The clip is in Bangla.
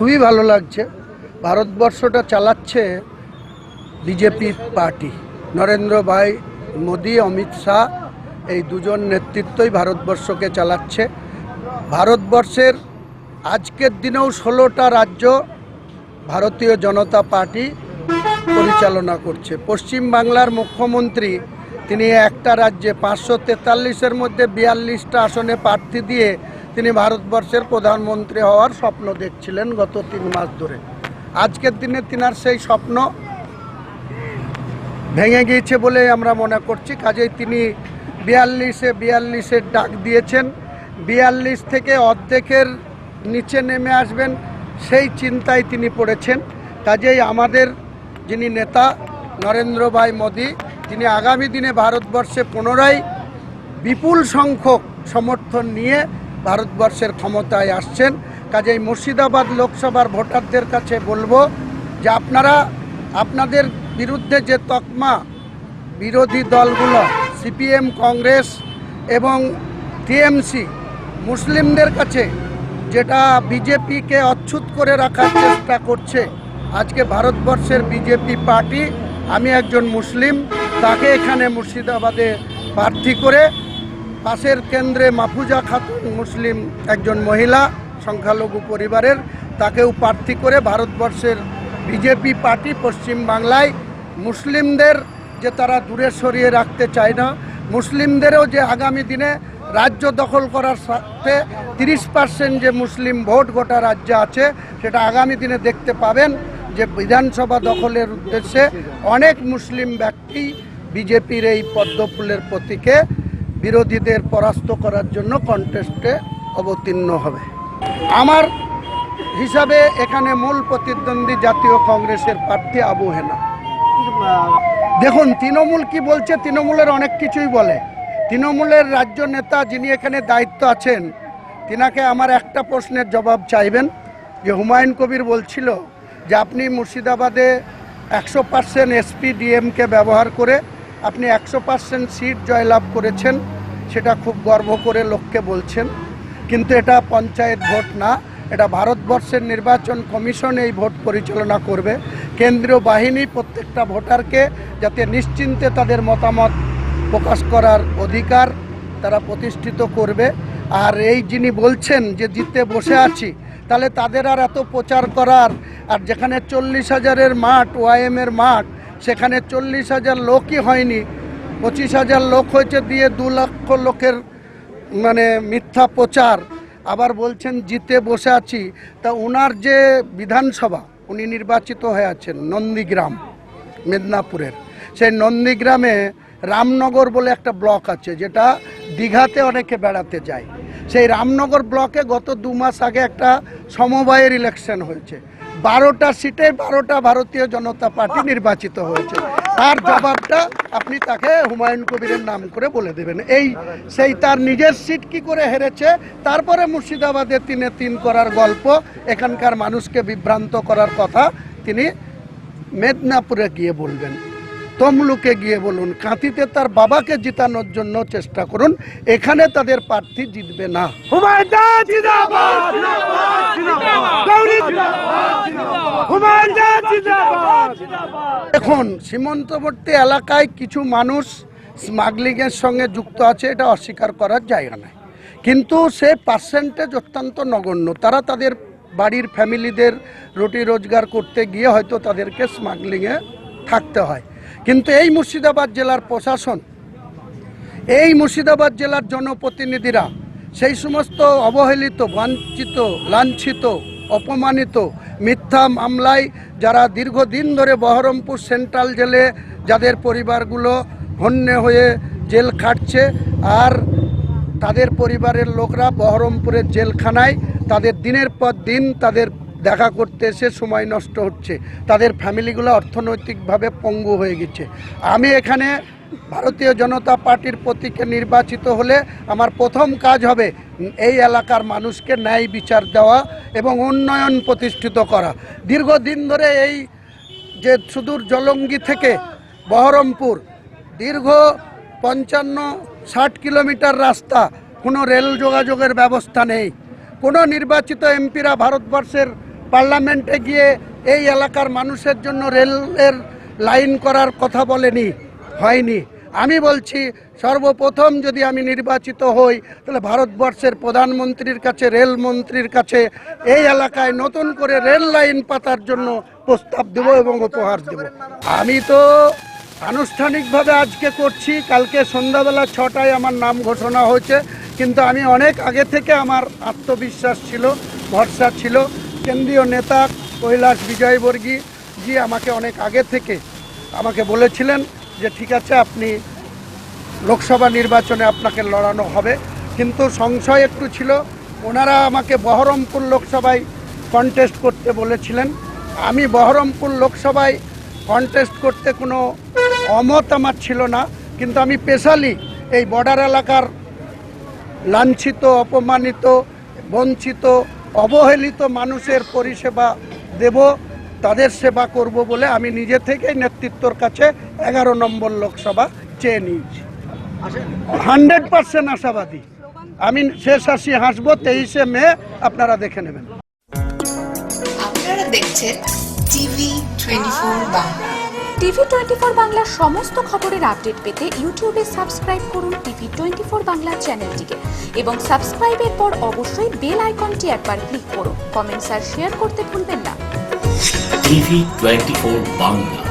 খুবই ভালো লাগছে। ভারতবর্ষটা চালাচ্ছে বিজেপি পার্টি। নরেন্দ্র ভাই মোদি, অমিত শাহ এই দুজন নেতৃত্বই ভারতবর্ষকে চালাচ্ছে। ভারতবর্ষের আজকের দিনেও ষোলোটা রাজ্য ভারতীয় জনতা পার্টি পরিচালনা করছে। পশ্চিম বাংলার মুখ্যমন্ত্রী, তিনি একটা রাজ্যে পাঁচশো তেতাল্লিশের মধ্যে বিয়াল্লিশটা আসনে প্রার্থী দিয়ে তিনি ভারতবর্ষের প্রধানমন্ত্রী হওয়ার স্বপ্ন দেখছিলেন গত তিন মাস ধরে। আজকের দিনে তিনার সেই স্বপ্ন ভেঙে গিয়েছে বলে আমরা মনে করছি। কাজেই তিনি বিয়াল্লিশে বিয়াল্লিশের ডাক দিয়েছেন। বিয়াল্লিশ থেকে অর্ধেকের নিচে নেমে আসবেন সেই চিন্তায় তিনি পড়েছেন। কাজেই আমাদের যিনি নেতা নরেন্দ্র ভাই মোদী, তিনি আগামী দিনে ভারতবর্ষে পুনরায় বিপুল সংখ্যক সমর্থন নিয়ে ভারতবর্ষের ক্ষমতায় আসছেন। কাজেই মুর্শিদাবাদ লোকসভার ভোটারদের কাছে বলব যে আপনারা, আপনাদের বিরুদ্ধে যে তকমা বিরোধী দলগুলো, সিপিএম, কংগ্রেস এবং টিএমসি, মুসলিমদের কাছে যেটা বিজেপিকে অচ্ছুত করে রাখার চেষ্টা করছে, আজকে ভারতবর্ষের বিজেপি পার্টি, আমি একজন মুসলিম, তাকে এখানে মুর্শিদাবাদে প্রার্থী করে পাশের কেন্দ্রে মাফুজা খাতুন মুসলিম একজন মহিলা, সংখ্যালঘু পরিবারের, তাকেও প্রার্থী করে ভারতবর্ষের বিজেপি পার্টি পশ্চিম বাংলায়। মুসলিমদের যে তারা দূরে সরিয়ে রাখতে চায় না, মুসলিমদেরও যে আগামী দিনে রাজ্য দখল করার সাথে তিরিশ পার্সেন্ট যে মুসলিম ভোট গোটা রাজ্যে আছে, সেটা আগামী দিনে দেখতে পাবেন যে বিধানসভা দখলের উদ্দেশ্যে অনেক মুসলিম ব্যক্তি বিজেপির এই পদ্মফুলের প্রতীকে বিরোধীদের পরাস্ত করার জন্য কন্টেস্টে অবতীর্ণ হবে। আমার হিসাবে এখানে মূল প্রতিদ্বন্দ্বী জাতীয় কংগ্রেসের প্রার্থী আবু হেনা। দেখুন, তৃণমূল কি বলছে? তৃণমূলের অনেক কিছুই বলে। তৃণমূলের রাজ্য নেতা যিনি এখানে দায়িত্ব আছেন, তিনাকে আমার একটা প্রশ্নের জবাব চাইবেন। যে হুমায়ুন কবির বলছিল যে, আপনি মুর্শিদাবাদে একশো পার্সেন্ট এসপি ডিএমকে ব্যবহার করে আপনি একশো পার্সেন্ট সিট জয়লাভ করেছেন, সেটা খুব গর্ব করে লোককে বলছেন। কিন্তু এটা পঞ্চায়েত ভোট না, এটা ভারতবর্ষের নির্বাচন কমিশন এই ভোট পরিচালনা করবে। কেন্দ্রীয় বাহিনী প্রত্যেকটা ভোটারকে যাতে নিশ্চিন্তে তাদের মতামত প্রকাশ করার অধিকার তারা প্রতিষ্ঠিত করবে। আর এই যিনি বলছেন যে জিতে বসে আছি, তাহলে তাদের আর এত প্রচার করার, আর যেখানে চল্লিশ হাজারের মাঠ ওয়াইএমের মাঠ সেখানে চল্লিশ হাজার লোকই হয়নি, পঁচিশ হাজার লোক হয়েছে দিয়ে দু লক্ষ লোকের মানে মিথ্যা প্রচার। আবার বলছেন, জিতে বসে আছি। তা ওনার যে বিধানসভা, উনি নির্বাচিত হয়ে আছেন নন্দীগ্রাম, মেদিনীপুরের। সেই নন্দীগ্রামে রামনগর বলে একটা ব্লক আছে, যেটা দীঘাতে অনেকে বেড়াতে যায়। সেই রামনগর ব্লকে গত দু মাস আগে একটা সমবায়ের ইলেকশন হয়েছে। বারোটা সিটে বারোটা ভারতীয় জনতা পার্টি নির্বাচিত হয়েছে। তার জবাবটা আপনি তাকে হুমায়ুন কবিরের নাম করে বলে দেবেন। এই, সেই তার নিজের সিট কি করে হেরেছে? তারপরে মুর্শিদাবাদে তিনে তিন করার গল্প, এখানকার মানুষকে বিভ্রান্ত করার কথা তিনি মেদিনীপুরে গিয়ে বলবেন। তমলুকে গিয়ে বলুন, কাঁথিতে তার বাবাকে জিতানোর জন্য চেষ্টা করুন, এখানে তাদের প্রার্থী জিতবে না হুমায়ুন জিন্দাবাদ গৌরী হুমায়ুন জিন্দাবাদ এখন সীমান্তবর্তী এলাকায় কিছু মানুষ স্মাগলিংয়ের সঙ্গে যুক্ত আছে, এটা অস্বীকার করার জায়গা নাই। কিন্তু সে পার্সেন্টেজ অত্যন্ত নগণ্য। তারা তাদের বাড়ির ফ্যামিলিদের রুটি রোজগার করতে গিয়ে হয়তো তাদেরকে স্মাগলিংয়ে থাকতে হয়। কিন্তু এই মুর্শিদাবাদ জেলার প্রশাসন, এই মুর্শিদাবাদ জেলার জনপ্রতিনিধিরা সেই সমস্ত অবহেলিত বাঞ্ছিত লাঞ্ছিত অপমানিত। মিথ্যা মামলায় যারা দীর্ঘদিন ধরে বহরমপুর সেন্ট্রাল জেলে যাদের পরিবারগুলো হন্যে হয়ে জেল খাটছে আর তাদের পরিবারের লোকরা বহরমপুরের জেলখানায় তাদের দিনের পর দিন তাদের দেখা করতে এসে সময় নষ্ট হচ্ছে। তাদের ফ্যামিলিগুলো অর্থনৈতিকভাবে পঙ্গু হয়ে গেছে। আমি এখানে ভারতীয় জনতা পার্টির প্রতীকে নির্বাচিত হলে আমার প্রথম কাজ হবে এই এলাকার মানুষকে ন্যায় বিচার দেওয়া এবং উন্নয়ন প্রতিষ্ঠিত করা। দীর্ঘদিন ধরে এই যে সুদূর জলঙ্গি থেকে বহরমপুর, দীর্ঘ পঞ্চান্ন ষাট কিলোমিটার রাস্তা, কোনো রেল যোগাযোগের ব্যবস্থা নেই। কোনো নির্বাচিত এমপিরা ভারতবর্ষের পার্লামেন্টে গিয়ে এই এলাকার মানুষের জন্য রেলের লাইন করার কথা বলেনি। হয়নি। আমি বলছি, সর্বপ্রথম যদি আমি নির্বাচিত হই, তাহলে ভারতবর্ষের প্রধানমন্ত্রীর কাছে, রেল মন্ত্রীর কাছে, এই এলাকায় নতুন করে রেল লাইন পাতার জন্য প্রস্তাব দেব এবং উপহার দেব। আমি তো আনুষ্ঠানিকভাবে আজকে করছি, কালকে সন্ধ্যাবেলা ছটায় আমার নাম ঘোষণা হয়েছে, কিন্তু আমি অনেক আগে থেকে আমার আত্মবিশ্বাস ছিল, ভরসা ছিল। কেন্দ্রীয় নেতা কৈলাস বিজয়বর্গী জি আমাকে অনেক আগে থেকে আমাকে বলেছিলেন যে ঠিক আছে, আপনি লোকসভা নির্বাচনে আপনাকে লড়ানো হবে। কিন্তু সংশয় একটু ছিল, ওনারা আমাকে বহরমপুর লোকসভায় কন্টেস্ট করতে বলেছিলেন। আমি বহরমপুর লোকসভায় কন্টেস্ট করতে কোনো অমত আমার ছিল না, কিন্তু আমি স্পেশালি এই বর্ডার এলাকার লাঞ্ছিত, অপমানিত, বঞ্চিত, অবহেলিত মানুষের পরিষেবা দেব। তাদের সেবা করব বলে আমি নিজে থেকেই নেতৃত্বর কাছে এগারো নম্বর লোকসভা চেয়ে নিয়েছি। হান্ড্রেড পার্সেন্ট আশাবাদী। আমি শেষ হাসি হাসবো তেইশে মে আপনারা দেখে নেবেন। আপনারা দেখছেন TV twenty four Bangla. TV twenty four বাংলার সমস্ত খবরের আপডেট পেতে ইউটিউবে সাবস্ক্রাইব করুন টিভি টোয়েন্টি ফোর বাংলার চ্যানেলটিকে এবং সাবস্ক্রাইবের পর অবশ্যই বেল আইকনটি একবার ক্লিক করুন। কমেন্টস আর শেয়ার করতে ভুলবেন না। TV twenty four Bangla